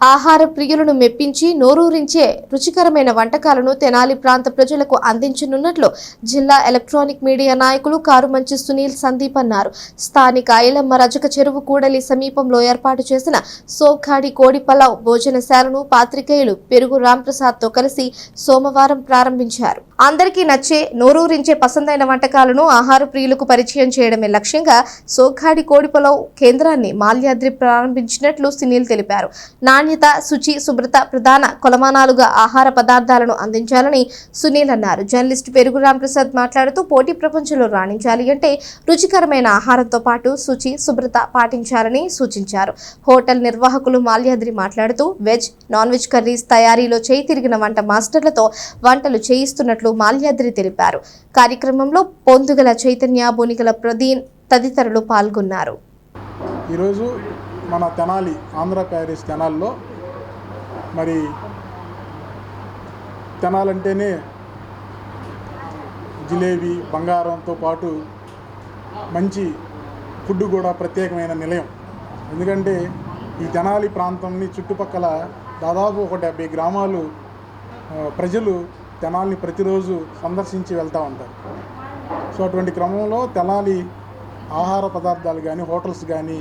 ఆహార ప్రియులను మెప్పించి నోరూరించే రుచికరమైన వంటకాలను తెనాలి ప్రాంత ప్రజలకు అందించనున్నట్లు జిల్లా ఎలక్ట్రానిక్ మీడియా నాయకులు కారుమంచి సునీల్ సందీప్ అన్నారు. స్థానిక ఐలమ్మ రజక చెరువు కూడలి సమీపంలో ఏర్పాటు చేసిన సోఖాడి కోడి పలావ్ భోజనశాలను పాత్రికేయులు పెరుగు రాంప్రసాద్తో కలిసి సోమవారం ప్రారంభించారు. అందరికీ నచ్చే నోరూరించే పసందైన వంటకాలను ఆహార ప్రియులకు పరిచయం చేయడమే లక్ష్యంగా సోఖాడి కోడి పలావ్ కేంద్రాన్ని మాల్యాద్రి ప్రారంభించినట్లు సునీల్ తెలిపారు. నాణ్యత శుచి శుభ్రత ప్రధాన కొలమానాలుగా ఆహార పదార్థాలను అందించాలని సునీల్ అన్నారు. జర్నలిస్ట్ పెరుగు రాంప్రసాద్ మాట్లాడుతూ పోటీ ప్రపంచంలో రాణించాలి అంటే రుచికరమైన ఆహారంతో పాటు శుచి శుభ్రత పాటించాలని సూచించారు. హోటల్ నిర్వాహకులు మాల్యాద్రి మాట్లాడుతూ వెజ్ నాన్ వెజ్ కర్రీస్ తయారీలో చేయి తిరిగిన వంట మాస్టర్లతో వంటలు చేయిస్తున్నట్లు మాల్యాద్రి తెలిపారు. కార్యక్రమంలో పొందుగల చైతన్య బోనికల ప్రదీన్ తదితరులు పాల్గొన్నారు. ఈరోజు మన తెనాలి ఆంధ్ర ప్యారిస్ తెనాల్లో. మరి తెనాలంటేనే జిలేబీ బంగారంతో పాటు మంచి ఫుడ్ కూడా ప్రత్యేకమైన నిలయం. ఎందుకంటే ఈ తెనాలి ప్రాంతంని చుట్టుపక్కల దాదాపు ఒక డెబ్బై గ్రామాలు ప్రజలు తెనాలిని ప్రతిరోజు సందర్శించి వెళ్తూ ఉంటారు. సో అటువంటి క్రమంలో తెనాలి ఆహార పదార్థాలు కానీ హోటల్స్ కానీ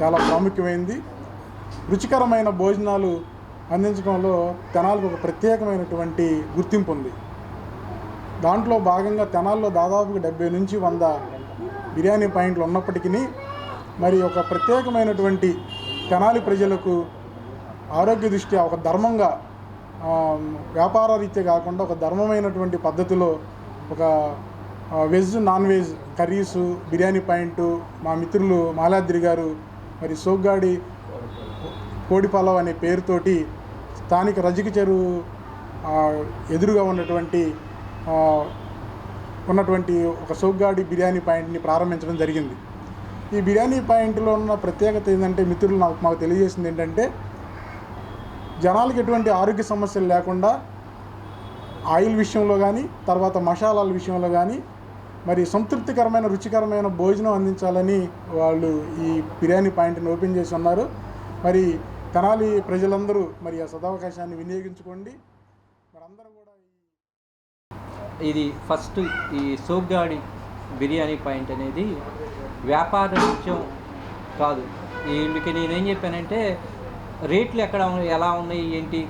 చాలా ప్రాముఖ్యమైంది. రుచికరమైన భోజనాలు అందించడంలో తెనాలకు ఒక ప్రత్యేకమైనటువంటి గుర్తింపు ఉంది. దాంట్లో భాగంగా తెనాల్లో దాదాపుగా డెబ్బై నుంచి వంద బిర్యానీ పాయింట్లు ఉన్నప్పటికీ మరి ఒక ప్రత్యేకమైనటువంటి తెనాలి ప్రజలకు ఆరోగ్య దృష్ట్యా ఒక ధర్మంగా వ్యాపార రీత్యా కాకుండా ఒక ధర్మమైనటువంటి పద్ధతిలో ఒక veg non veg curries biryani point మా మిత్రులు మాలాద్రి గారు మరి సోగ్గాడి కోడిపాలవ్ అనే పేరుతోటి స్థానిక రజిక చెరువు ఎదురుగా ఉన్నటువంటి ఉన్నటువంటి ఒక సోగ్గాడి బిర్యానీ పాయింట్ని ప్రారంభించడం జరిగింది. ఈ బిర్యానీ పాయింట్లో ఉన్న ప్రత్యేకత ఏంటంటే మిత్రులు నాకు మాకు తెలియజేసింది ఏంటంటే జనాలకు ఎటువంటి ఆరోగ్య సమస్యలు లేకుండా ఆయిల్ విషయంలో కానీ తర్వాత మసాలాల విషయంలో కానీ మరి సంతృప్తికరమైన రుచికరమైన భోజనం అందించాలని వాళ్ళు ఈ బిర్యానీ పాయింట్ని ఓపెన్ చేసి ఉన్నారు. మరి తెనాలి ప్రజలందరూ మరి ఆ సదవకాశాన్ని వినియోగించుకోండి. మరందరూ అందరూ కూడా ఇది ఫస్ట్ ఈ సోగ్గాడి బిర్యానీ పాయింట్ అనేది వ్యాపార రీత్యం కాదు. వీళ్ళకి నేనేం చెప్పానంటే రేట్లు ఎక్కడ ఎలా ఉన్నాయి ఏంటి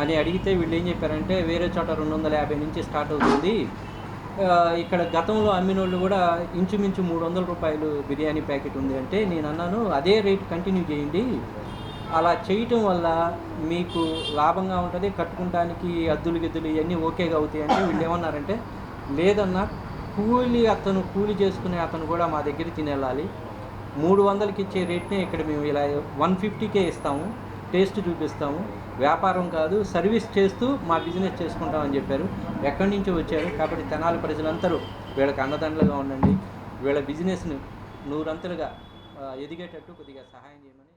అని అడిగితే వీళ్ళు ఏం చెప్పారంటే వేరే చోట రెండు వందల యాభై నుంచి స్టార్ట్ అవుతుంది. ఇక్కడ గతంలో అమ్మిన వాళ్ళు కూడా ఇంచుమించు మూడు వందల రూపాయలు బిర్యానీ ప్యాకెట్ ఉంది అంటే నేను అన్నాను అదే రేట్ కంటిన్యూ చేయండి. అలా చేయటం వల్ల మీకు లాభంగా ఉంటుంది కట్టుకుంటానికి అద్దులు గిద్దులు ఇవన్నీ ఓకేగా అవుతాయి అంటే వీళ్ళు ఏమన్నారంటే లేదన్నా కూలి అతను కూలి చేసుకునే అతను కూడా మా దగ్గర తినేళ్ళాలి మూడు వందలకి ఇచ్చే రేట్నే ఇక్కడ మేము ఇలా వన్ ఫిఫ్టీకే ఇస్తాము. టేస్ట్ చూపిస్తాము. వ్యాపారం కాదు సర్వీస్ చేస్తూ మా బిజినెస్ చేసుకుంటామని చెప్పారు. ఎక్కడి నుంచో వచ్చారు. కాబట్టి తెనాలి ప్రజలందరూ వీళ్ళకి అన్నదండలుగా ఉండండి. వీళ్ళ బిజినెస్ను నూరంతలుగా ఎదిగేటట్టు కొద్దిగా సహాయం చేయమని